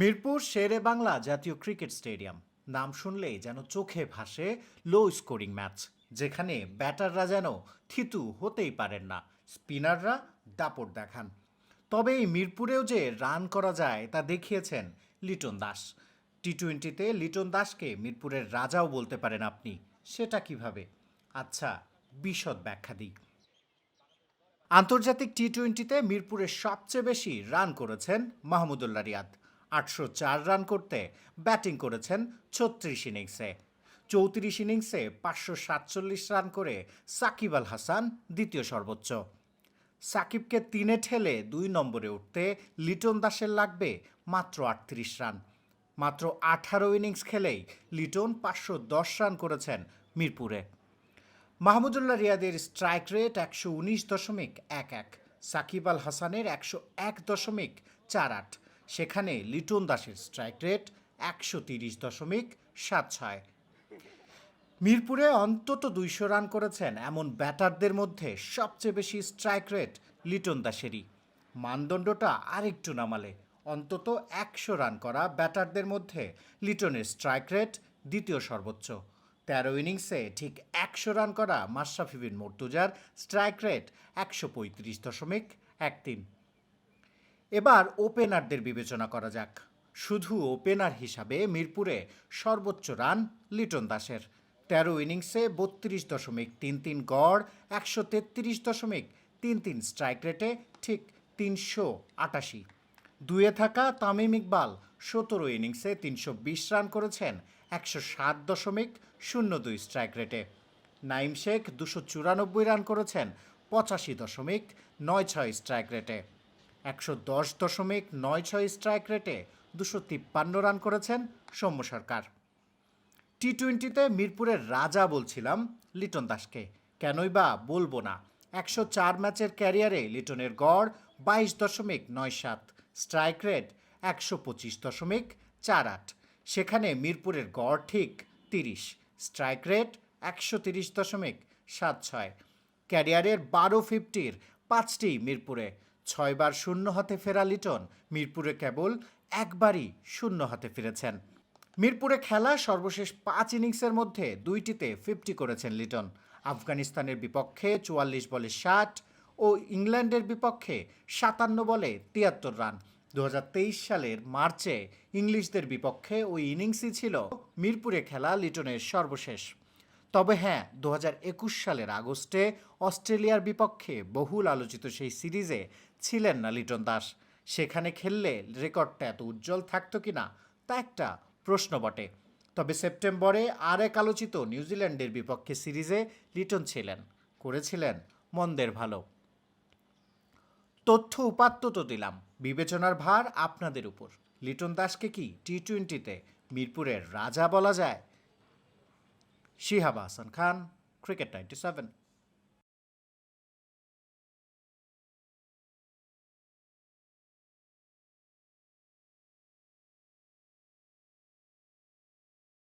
মিরপুর শেরে বাংলা জাতীয় cricket stadium. নাম শুনলেই যেন চোখে ভাসে লো স্কোরিং ম্যাচ যেখানে ব্যাটাররা যেন থিতু হতেই পারেন না, স্পিনাররা দাপট দেখান। তবে এই মিরপুরেও যে রান করা যায়, তা দেখিয়েছেন লিটন দাস। টি টোয়েন্টিতে লিটন দাসকে মিরপুরের রাজাও বলতে পারেন আপনি, সেটা কীভাবে? আচ্ছা বিশদ ব্যাখ্যা দিই। আন্তর্জাতিক টি টোয়েন্টিতে মিরপুরে সবচেয়ে বেশি রান করেছেন মাহমুদুল্লাহ রিয়াদ। আটশো চার রান করতে ব্যাটিং করেছেন ছত্রিশ ইনিংসে। চৌত্রিশ ইনিংসে পাঁচশো সাতচল্লিশ রান করে সাকিব আল হাসান দ্বিতীয় সর্বোচ্চ। সাকিবকে তিনে ঠেলে দুই নম্বরে উঠতে লিটন দাসের লাগবে মাত্র আটত্রিশ রান। মাত্র আঠারো ইনিংস খেলেই লিটন পাঁচশো দশ রান করেছেন মিরপুরে। মাহমুদুল্লাহ রিয়াদের স্ট্রাইক রেট একশো উনিশ দশমিক এক এক। সাকিব আল হাসানের একশো এক দশমিক চার আট। সেখানে লিটন দাসের স্ট্রাইক রেট একশো তিরিশ দশমিক সাত ছয়। মিরপুরে অন্তত দুইশো রান করেছেন এমন ব্যাটারদের মধ্যে সবচেয়ে বেশি স্ট্রাইক রেট লিটন দাসেরই। মানদণ্ডটা আরেকটু নামালে। অন্তত একশো রান করা ব্যাটারদের মধ্যে লিটনের স্ট্রাইক রেট দ্বিতীয় সর্বোচ্চ। তেরো ইনিংসে ঠিক একশো রান করা মাশরাফি বিন মর্তুজার স্ট্রাইক রেট একশো পঁয়ত্রিশ দশমিক এক তিন। এবার ওপেনারদের বিবেচনা করা যাক। শুধু ওপেনার হিসাবে মিরপুরে সর্বোচ্চ রান লিটন দাসের। তেরো ইনিংসে বত্রিশ দশমিক তিন তিন গড়, একশো তেত্রিশ দশমিক তিন তিন স্ট্রাইক রেটে ঠিক তিনশো আটাশি। দুয়ে থাকা তামিম ইকবাল সতেরো ইনিংসে তিনশো বিশ রান করেছেন, একশো সাত দশমিক শূন্য দুই স্ট্রাইক রেটে। নাইম শেখ দুশো চুরানব্বই রান করেছেন, পঁচাশি দশমিক নয় ছয় স্ট্রাইক রেটে। একশো দশ দশমিক নয় ছয় স্ট্রাইক রেটে দুশো তিপ্পান্ন রান করেছেন সৌম্য সরকার। টি টোয়েন্টিতে মিরপুরের রাজা বলছিলাম লিটন দাসকে। কেনই বা বলব না, একশো চার ম্যাচের ক্যারিয়ারে লিটনের গড় বাইশ দশমিক নয় সাত স্ট্রাইক রেট একশো পঁচিশ দশমিক চার আট। সেখানে মিরপুরের গড় ঠিক তিরিশ স্ট্রাইক রেট একশো তিরিশ দশমিক সাত ছয়। ক্যারিয়ারের বারো ফিফটির পাঁচটি মিরপুরে ছয়বার শূন্য হাতে ফেরা লিটন। মিরপুরে কেবল একবারই শূন্য হাতে ফিরেছেন। মিরপুরে খেলা সর্বশেষ পাঁচ ইনিংসের মধ্যে দুইটিতে ফিফটি করেছেন লিটন। আফগানিস্তানের বিপক্ষে চুয়াল্লিশ বলে ষাট ও ইংল্যান্ডের বিপক্ষে সাতান্ন বলে তিয়াত্তর রান। দু হাজার তেইশ সালের মার্চে ইংলিশদের বিপক্ষে ওই ইনিংসই ছিল মিরপুরে খেলা লিটনের সর্বশেষ। তবে হ্যাঁ দু হাজার একুশ সালের আগস্টে অস্ট্রেলিয়ার বিপক্ষে বহুল আলোচিত সেই সিরিজে ছিলেন না লিটন দাস। সেখানে খেললে রেকর্ডটা এত উজ্জ্বল থাকতো কি না তা একটা প্রশ্ন বটে। তবে সেপ্টেম্বরে আর এক আলোচিত নিউজিল্যান্ডের বিপক্ষে সিরিজে লিটন ছিলেন, করেছিলেন মন্দের ভালো। তথ্য উপাত্ত তো দিলাম, বিবেচনার ভার আপনাদের উপর। লিটন দাসকে কি টি টোয়েন্টিতে মিরপুরের রাজা বলা যায়? Shihab Ahsan Khan cricket ninety seven